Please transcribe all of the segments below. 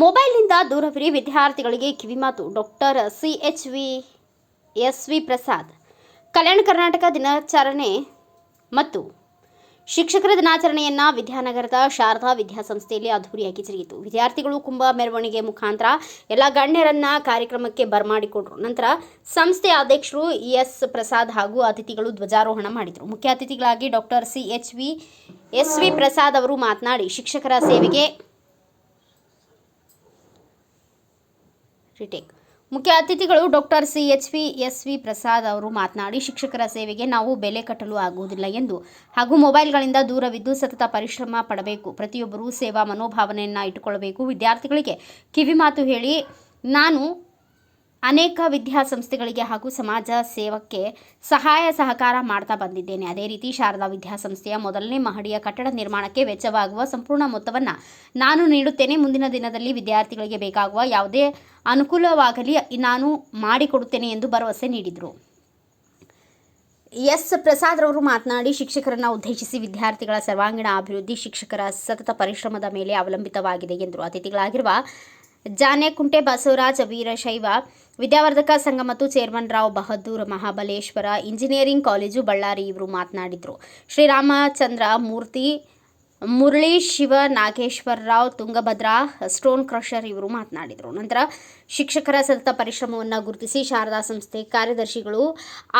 ದೂರವಿರಿ ವಿದ್ಯಾರ್ಥಿಗಳಿಗೆ ಕಿವಿಮಾತು doctor C H V S V Prasad. Kalyana Karnataka ದಿನಾಚರಣೆ ಮತ್ತು ಶಿಕ್ಷಕರ ದಿನಾಚರಣೆಯನ್ನ ವಿದ್ಯಾನಗರದ ಶಾರದಾ ವಿದ್ಯಾಸಂಸ್ಥೆಯಲ್ಲಿ ಅದ್ದೂರಿಯಾಗಿ ಜರುಗಿತು. ವಿದ್ಯಾರ್ಥಿಗಳು ಕುಂಭ ಮೆರವಣಿಗೆ ಮುಖಾಂತರ ಎಲ್ಲ ಗಣ್ಯರನ್ನ ಕಾರ್ಯಕ್ರಮಕ್ಕೆ ಬರಮಾಡಿಕೊಂಡರು. ನಂತರ ಸಂಸ್ಥೆಯ ಅಧ್ಯಕ್ಷರು ಎಸ್ ಪ್ರಸಾದ್ ಹಾಗೂ ಅತಿಥಿಗಳು ಧ್ವಜಾರೋಹಣ ಮಾಡಿದರು. ಮುಖ್ಯ ಅತಿಥಿಗಳಾಗಿ doctor C H V S V Prasad ಅವರು ಮಾತನಾಡಿ, ಶಿಕ್ಷಕರ ಸೇವೆಗೆ ರಿಟೇಕ್ ಮುಖ್ಯ ಅತಿಥಿಗಳು doctor C H P S V Prasad ಅವರು ಮಾತನಾಡಿ, ಶಿಕ್ಷಕರ ಸೇವೆಗೆ ನಾವು ಬೆಲೆ ಕಟ್ಟಲು ಆಗುವುದಿಲ್ಲ ಎಂದು ಹಾಗೂ ಮೊಬೈಲ್ಗಳಿಂದ ದೂರವಿದ್ದು ಸತತ ಪರಿಶ್ರಮ ಪಡಬೇಕು. ಪ್ರತಿಯೊಬ್ಬರೂ ಸೇವಾ ಮನೋಭಾವನೆಯನ್ನು ಇಟ್ಟುಕೊಳ್ಳಬೇಕು. ವಿದ್ಯಾರ್ಥಿಗಳಿಗೆ ಕಿವಿಮಾತು ಹೇಳಿ, ನಾನು ಅನೇಕ ವಿದ್ಯಾಸಂಸ್ಥೆಗಳಿಗೆ ಹಾಗೂ ಸಮಾಜ ಸೇವಕ್ಕೆ ಸಹಾಯ ಸಹಕಾರ ಮಾಡ್ತಾ ಬಂದಿದ್ದೇನೆ. ಅದೇ ರೀತಿ ಶಾರದಾ ವಿದ್ಯಾಸಂಸ್ಥೆಯ ಮೊದಲನೇ ಮಹಡಿಯ ಕಟ್ಟಡ ನಿರ್ಮಾಣಕ್ಕೆ ವೆಚ್ಚವಾಗುವ ಸಂಪೂರ್ಣ ಮೊತ್ತವನ್ನು ನಾನು ನೀಡುತ್ತೇನೆ. ಮುಂದಿನ ದಿನದಲ್ಲಿ ವಿದ್ಯಾರ್ಥಿಗಳಿಗೆ ಬೇಕಾಗುವ ಯಾವುದೇ ಅನುಕೂಲವಾಗಲಿ ನಾನು ಮಾಡಿಕೊಡುತ್ತೇನೆ ಎಂದು ಭರವಸೆ ನೀಡಿದರು. ಎಸ್. ಪ್ರಸಾದ್ ರವರು ಮಾತನಾಡಿ, ಶಿಕ್ಷಕರನ್ನು ಉದ್ದೇಶಿಸಿ ವಿದ್ಯಾರ್ಥಿಗಳ ಸರ್ವಾಂಗೀಣ ಅಭಿವೃದ್ಧಿ ಶಿಕ್ಷಕರ ಸತತ ಪರಿಶ್ರಮದ ಮೇಲೆ ಅವಲಂಬಿತವಾಗಿದೆ ಎಂದರು ಅತಿಥಿಗಳಾಗಿರುವ ಜಾನೆಕುಂಟೆ ಬಸವರಾಜ ವೀರಶೈವ ವಿದ್ಯಾವರ್ಧಕ ಸಂಘ ಮತ್ತು chairman Rao Bahadur Mahabaleshwara engineering college Bellary ಇವರು ಮಾತನಾಡಿದರು. ಶ್ರೀರಾಮಚಂದ್ರ ಮೂರ್ತಿ, ಮುರಳಿ ಶಿವ ನಾಗೇಶ್ವರ ರಾವ್, ತುಂಗಭದ್ರಾ ಸ್ಟೋನ್ ಕ್ರಷರ್ ಇವರು ಮಾತನಾಡಿದರು. ನಂತರ ಶಿಕ್ಷಕರ ಸತತ ಪರಿಶ್ರಮವನ್ನು ಗುರುತಿಸಿ ಶಾರದಾ ಸಂಸ್ಥೆ ಕಾರ್ಯದರ್ಶಿಗಳು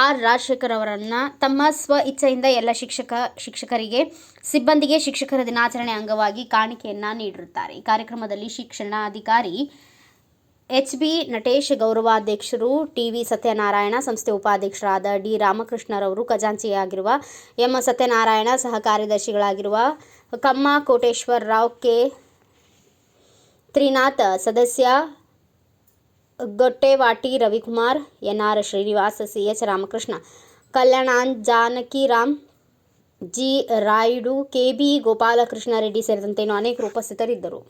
ಆರ್ ರಾಜಶೇಖರ್ ಅವರನ್ನು ತಮ್ಮ ಸ್ವ ಇಚ್ಛೆಯಿಂದ ಎಲ್ಲ ಶಿಕ್ಷಕ, ಶಿಕ್ಷಕರಿಗೆ ಸಿಬ್ಬಂದಿಗೆ ಶಿಕ್ಷಕರ ದಿನಾಚರಣೆ ಅಂಗವಾಗಿ ಕಾಣಿಕೆಯನ್ನು ನೀಡಿರುತ್ತಾರೆ. ಕಾರ್ಯಕ್ರಮದಲ್ಲಿ ಶಿಕ್ಷಣಾಧಿಕಾರಿ ಎಚ್ ಬಿ ನಟೇಶ್ ಗೌರವಾಧ್ಯಕ್ಷರು ಟಿವಿ ಸತ್ಯನಾರಾಯಣ ಸಂಸ್ಥೆ ಉಪಾಧ್ಯಕ್ಷರಾದ ಡಿ ರಾಮಕೃಷ್ಣರವರು ಖಜಾಂಚಿಯಾಗಿರುವ ಎಂ ಸತ್ಯನಾರಾಯಣ ಸಹ ಕಾರ್ಯದರ್ಶಿಗಳಾಗಿರುವ ಕಮ್ಮ ಕೋಟೇಶ್ವರ ರಾವ್ ಕೆ ತ್ರಿನಾಥ್ ಸದಸ್ಯ Gottevati Ravikumar N R Srinivas, C H Ramakrishna, ಕಲ್ಯಾಣಾನ್ Janakiram G Rayudu, K B Gopalakrishna Reddy ಸೇರಿದಂತೆ ಅನೇಕರು ಉಪಸ್ಥಿತರಿದ್ದರು.